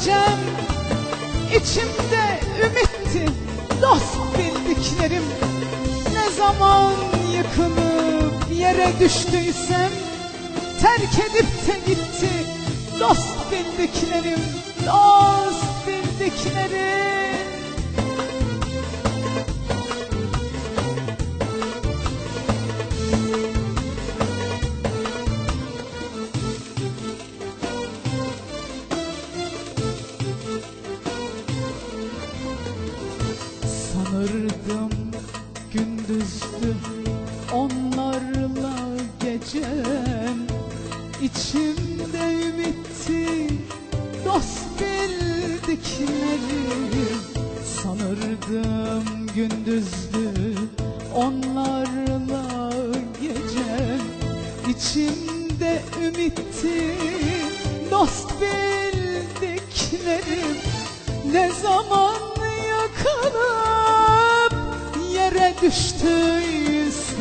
gecem İçimde ümitti dost bildiklerim. Ne zaman yıkılıp yere düştüysem Terk edip de gitti dost bildiklerim Dost bildiklerim bildiklerim Sanırdım gündüzdü. Onlarla gecem İçimde ümitti. Dost bildiklerim Ne zaman yakınıp yere düştüysem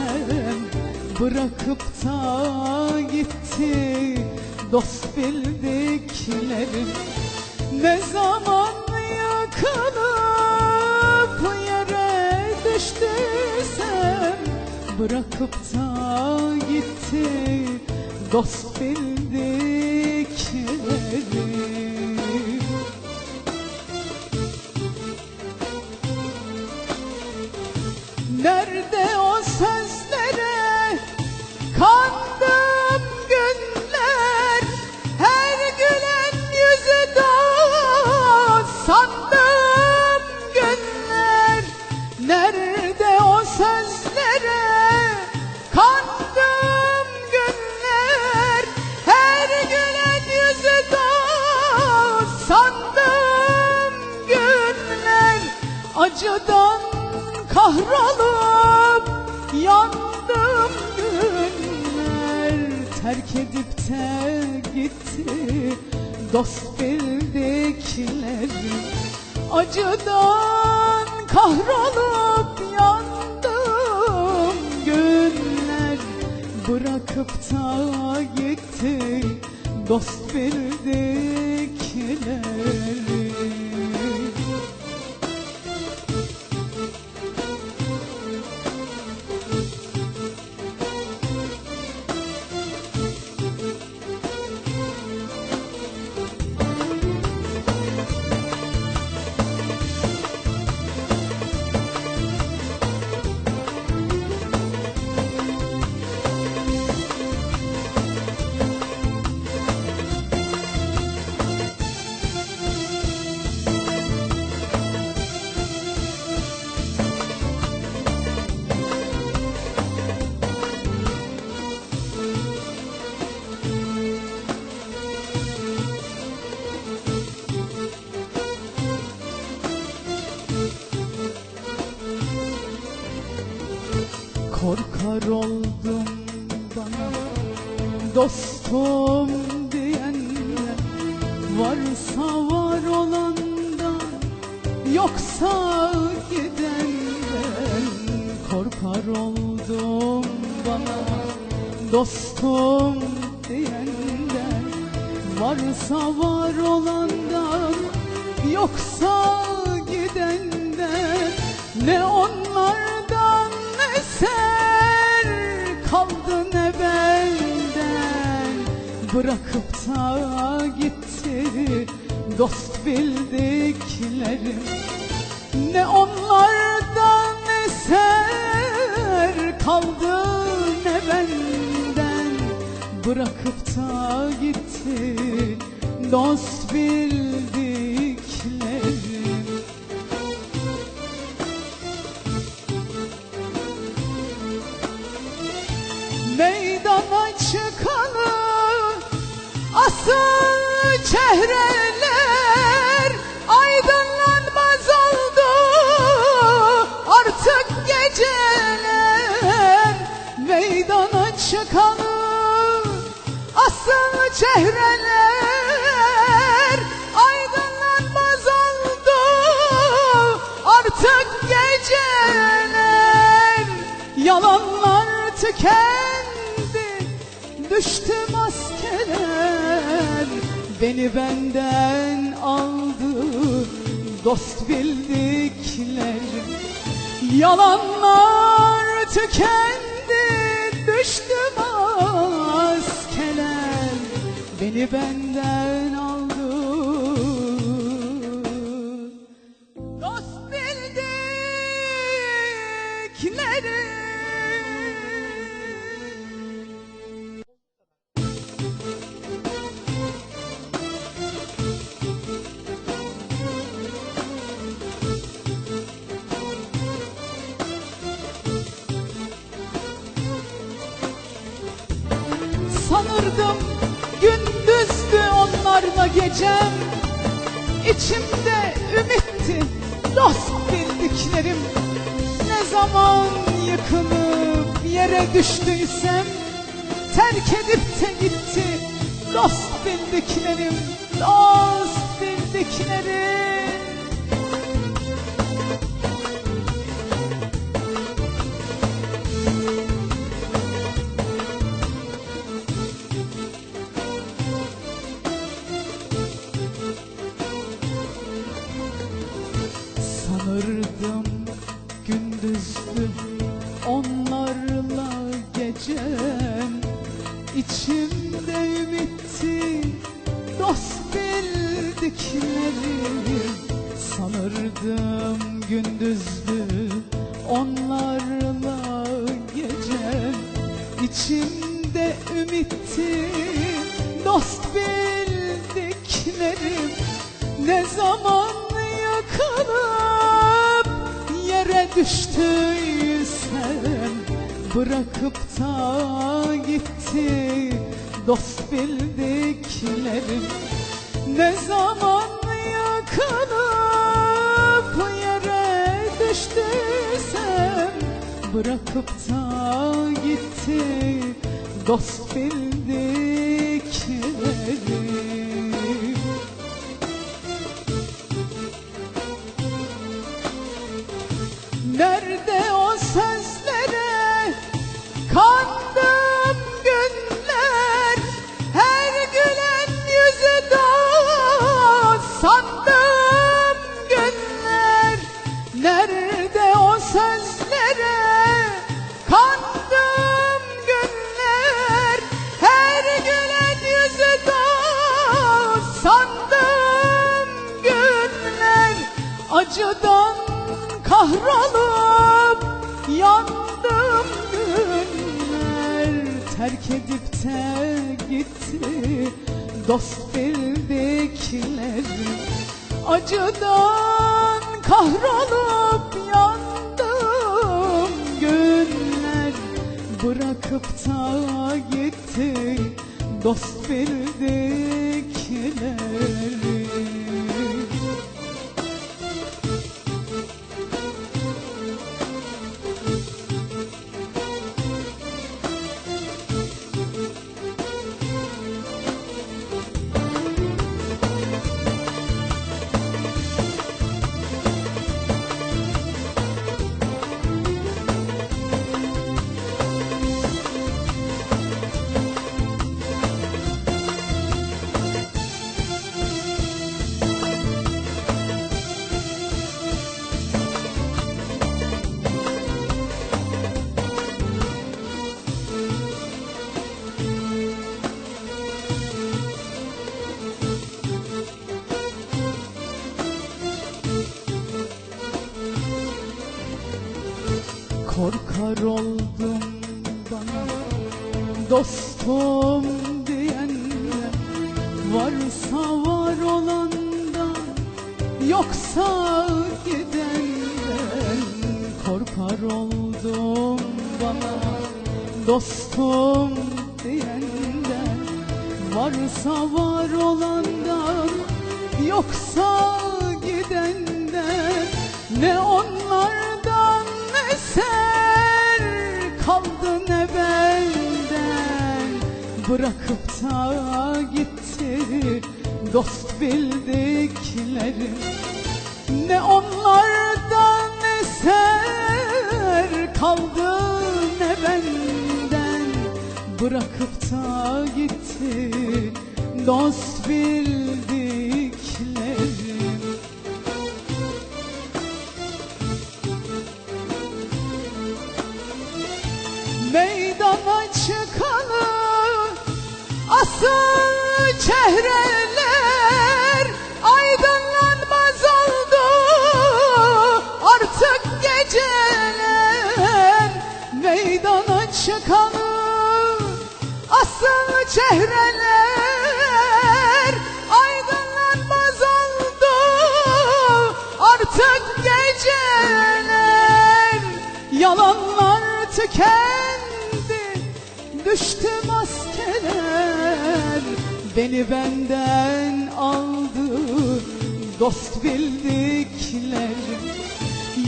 Bırakıp da gitti dost bildiklerim Ne zaman yakınıp yere düştüysem Bırakıp da gitti dost bildiklerim kahrolup yandım günler Terk edip de gitti. Dost bildiklerim Acıdan kahrolup yandım günler Bırakıp da gitti. Dost bildiklerim Korkar oldum bana dostum diyenler. Varsa var olandan yoksa gidenden Korkar oldum bana dostum diyenler. Varsa var olandan yoksa gidenden Ne onlardan eser kaldı ne benden Bırakıp da gitti. Dost bildiklerim Ne onlardan eser kaldı ne benden Bırakıp da gitti. Dost bildiklerim çehreler Aydınlanmaz oldu. Artık geceler Meydana çıkanı asıl çehreler Aydınlanmaz oldu. Artık geceler Yalanlar tükendi Beni benden aldı dost bildiklerim Yalanlar tükendi düştü maskeler Beni benden Sanırdım gündüzdü onlarla gecem. İçimde ümitti dost bildiklerim. Ne zaman yıkılıp yere düştüysem Terk edip de gitti dost bildiklerim. Dost bildiklerim bildiklerim Sanırdım gündüzdü. Onlarla gecem İçimde ümitti. Dost bildiklerim Ne zaman yakılıp yere düştüysem Bırakıp da gitti. Dost bildiklerim Ne zaman yakılıp yere düştüysem Bırakıp da gitti dost bildiklerim Nerede o sözlere kandım günler? Her gülen yüzü dost sandım günler. Acıdan kahrolup yandım günler. Terk edip de gitti dost bildiklerim Acıdan kahrolup yandım günler Bırakıp da gitti dost bildiklerim Korkar oldum bana dostum diyenler. Varsa var olandan yoksa gidenden Korkar oldum bana dostum diyenden Varsa var olandan yoksa gidenden Ne onlardan eser kaldı ne benden Bırakıp da gitti. Dost bildiklerim Ne onlardan eser kaldı ne benden Bırakıp da gitti. Dost bildiklerim çehreler aydınlanmaz oldu. Artık geceler yalanlar tükendi. Düştü maskeler beni benden aldı. Dost bildiklerim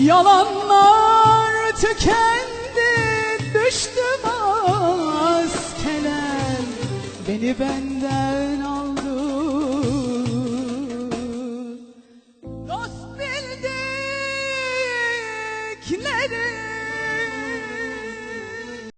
yalanlar tükendi. Düştü maskeler beni benden aldı